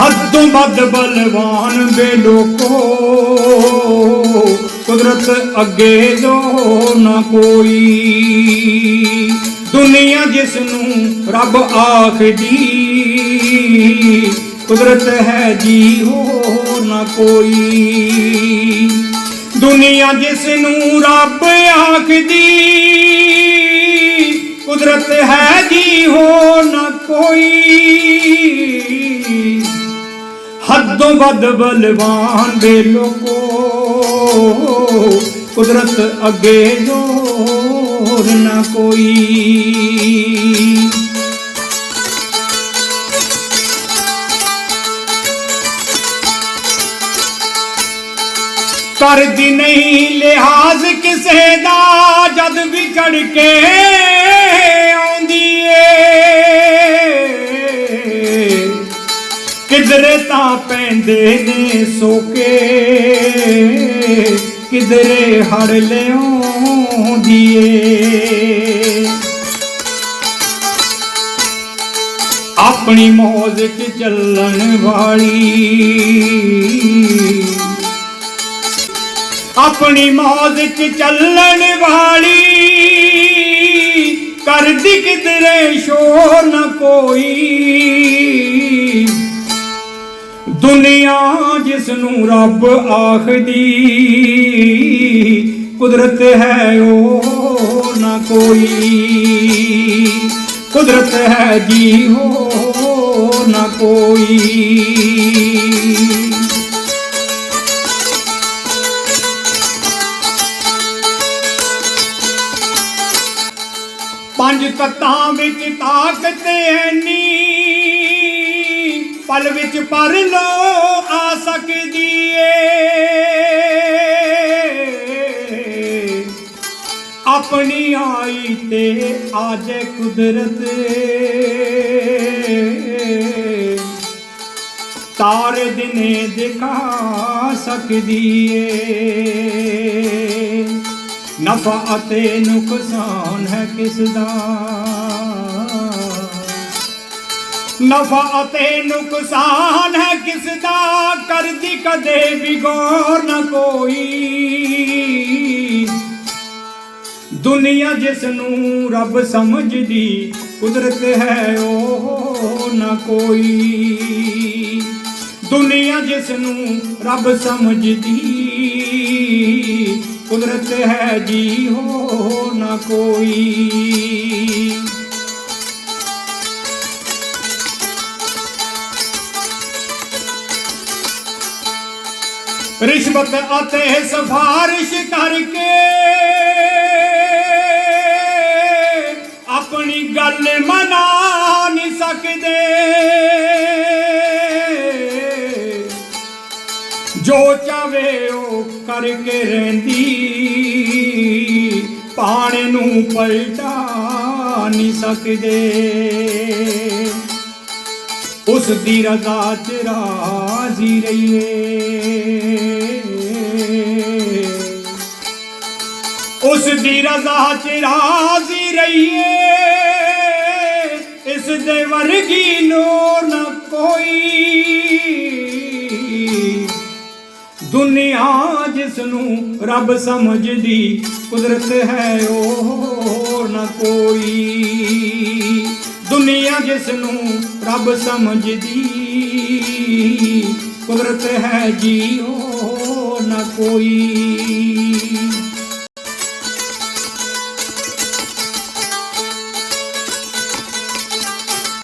ਹੱਦੋਂ ਵੱਧ ਬਲਵਾਨ ਬੇ ਲੋਕੋ, ਕੁਦਰਤ ਅੱਗੇ ਜੋ ਨਾ ਕੋਈ। ਦੁਨੀਆ ਜਿਸ ਨੂੰ ਰੱਬ ਆਖਦੀ, ਕੁਦਰਤ ਹੈ ਜੀ ਹੋ ਨਾ ਕੋਈ। ਦੁਨੀਆ ਜਿਸ ਨੂੰ ਰੱਬ ਆਖਦੀ, ਕੁਦਰਤ ਹੈ ਜੀ ਹੋ ਨਾ ਕੋਈ। ਹੱਦੋਂ ਵੱਧ ਬਲਵਾਨ ਦੇ ਲੋਕੋ, ਕੁਦਰਤ ਅੱਗੇ ਜ਼ੋਰ ਨਾ ਕੋਈ। ਕਰਦੀ ਨਹੀਂ ਲਿਹਾਜ਼ ਕਿਸੇ ਦਾ, ਜਦ ਵਿਛੜ ਕੇ ਕਿਧਰੇ ਤਾਂ ਪੈਂਦੇ ਨੇ ਸੋਕੇ? ਕਿਧਰੇ ਹੜ ਲਿਓ ਏ ਆਪਣੀ ਮੌਜ 'ਚ ਚੱਲਣ ਵਾਲੀ ਆਪਣੀ ਮੌਜ 'ਚ ਚੱਲਣ ਵਾਲੀ ਕਰਦੀ ਕਿਧਰੇ ਸ਼ੋਰ ਨਾ ਕੋਈ। ਦੁਨੀਆ ਜਿਸ ਨੂੰ ਰੱਬ ਆਖਦੀ, ਕੁਦਰਤ ਹੈ ਉਹ ਨਾ ਕੋਈ। ਕੁਦਰਤ ਹੈ ਜੀ ਹੋ ਨਾ ਕੋਈ। ਪੰਜ ਤੱਤਾਂ ਵਿੱਚ ਤਾਕਤ ਐਨੀ ਪਲ ਵਿੱਚ ਪਰ ਲੋ ਆ ਸਕਦੀ ਏ। ਆਪਣੀ ਆਈ ਤੇ ਆਜੇ ਕੁਦਰਤ। ਤਾਰੇ ਦਿਨੇ ਦਿਖਾ ਸਕਦੀ ਏ। ਨਫਾ ਅਤੇ ਨੁਕਸਾਨ ਹੈ ਕਿਸ ਦਾ ਨਫਾ ਅਤੇ ਨੁਕਸਾਨ ਹੈ ਕਿਸ ਦਾ? ਕਰਦੀ ਕਦੇ ਵੀ ਗੌਰ ਨਾ ਕੋਈ। ਦੁਨੀਆ ਜਿਸ ਨੂੰ ਰੱਬ ਸਮਝਦੀ, ਕੁਦਰਤ ਹੈ ਉਹ ਨਾ ਕੋਈ। ਦੁਨੀਆ ਜਿਸ ਨੂੰ ਰੱਬ ਸਮਝਦੀ, ਕੁਦਰਤ ਹੈ ਜੀ ਹੋ ਨਾ ਕੋਈ। ਰਿਸ਼ਵਤ ਅਤੇ ਸਫਾਰਿਸ਼ ਕਰਕੇ ਆਪਣੀ ਗੱਲ ਮਨਾ ਨਹੀਂ ਸਕਦੇ। ਜੋ ਚਾਵੇ ਉਹ ਕਰਕੇ ਰਹਿੰਦੀ ਪਾਣੀ ਨੂੰ ਪਲਟਾ ਨਹੀਂ ਸਕਦੇ। ਉਸ ਦੀ ਰਜ਼ਾ ਚ ਰਾਜ਼ੀ ਰਹੀਏ। ਉਸ ਦੀ ਰਜ਼ਾ ਚ ਰਾਜ਼ੀ ਰਹੀਏ। ਇਸ ਦੇ ਵਰਗੀ ਲੋੜ ਨਾ ਕੋਈ। ਦੁਨੀਆ ਜਿਸ ਨੂੰ ਰੱਬ ਸਮਝਦੀ ਕੁਦਰਤ ਹੈ ਉਹ ਨਾ ਕੋਈ। ਦੁਨੀਆ ਜਿਸ ਨੂੰ ਰੱਬ ਸਮਝਦੀ। ਕੁਦਰਤ ਹੈ ਜੀ ਉਹ ਨਾ ਕੋਈ।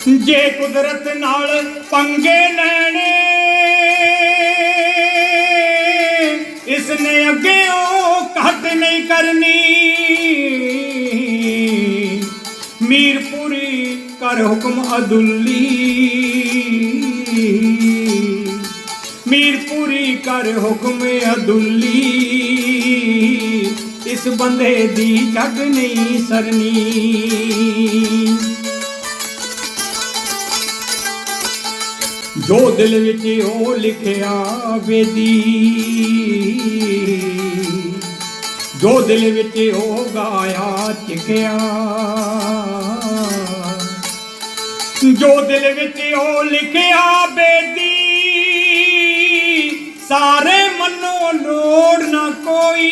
ਜੇ ਕੁਦਰਤ ਨਾਲ ਪੰਗੇ ਲੈਣੇ ਇਸ ਨੇ ਅੱਗੇ ਉਹ ਘਟ ਨਹੀਂ ਕਰਨੀ। ਮੀਰਪੁਰੀ ਕਰ ਹੁਕਮ ਅਦੁੱਲੀ। ਮੀਰਪੁਰੀ ਕਰ ਹੁਕਮ ਅਦੁੱਲੀ। ਇਸ ਬੰਦੇ ਦੀ ਜੱਗ ਨਹੀਂ ਸਰਨੀ। ਜੋ ਦਿਲ ਵਿੱਚ ਉਹ ਲਿਖਿਆ ਵੇਦੀ। ਜੋ ਦਿਲ ਵਿੱਚ ਉਹ ਗਾਇਆ ਚਿਕਿਆ ਜੋ ਦਿਲ ਵਿੱਚ ਉਹ ਲਿਖਿਆ ਬੇਦੀ, ਸਾਰੇ ਮੰਨੋ ਲੋੜ ਨਾ ਕੋਈ।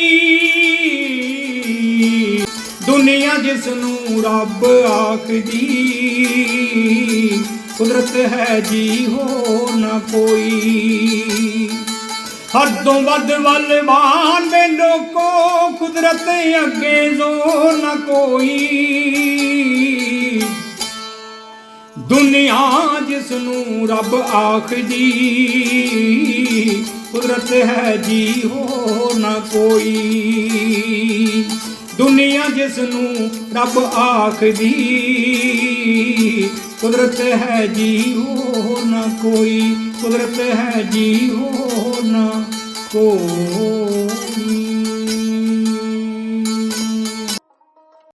ਦੁਨੀਆ ਜਿਸ ਨੂੰ ਰੱਬ ਆਖਦੀ, ਕੁਦਰਤ ਹੈ ਜੀ ਹੋ ਨਾ ਕੋਈ। ਹੱਦੋਂ ਵੱਧ ਵੱਲਵਾਨ ਵੇ ਲੋਕੋ ਕੁਦਰਤ ਅੱਗੇ ਜ਼ੋਰ ਨਾ ਕੋਈ। ਦੁਨੀਆ ਜਿਸ ਨੂੰ ਰੱਬ ਆਖਦੀ, ਕੁਦਰਤ ਹੈ ਜੀ ਹੋ ਨਾ ਕੋਈ। ਦੁਨੀਆ ਜਿਸ ਨੂੰ ਰੱਬ ਆਖਦੀ, ਕੁਦਰਤ ਹੈ ਜੀ ਹੋ ਨਾ ਕੋਈ। ਕੁਦਰਤ ਹੈ ਜੀ ਹੋ ਨਾ ਕੋਈ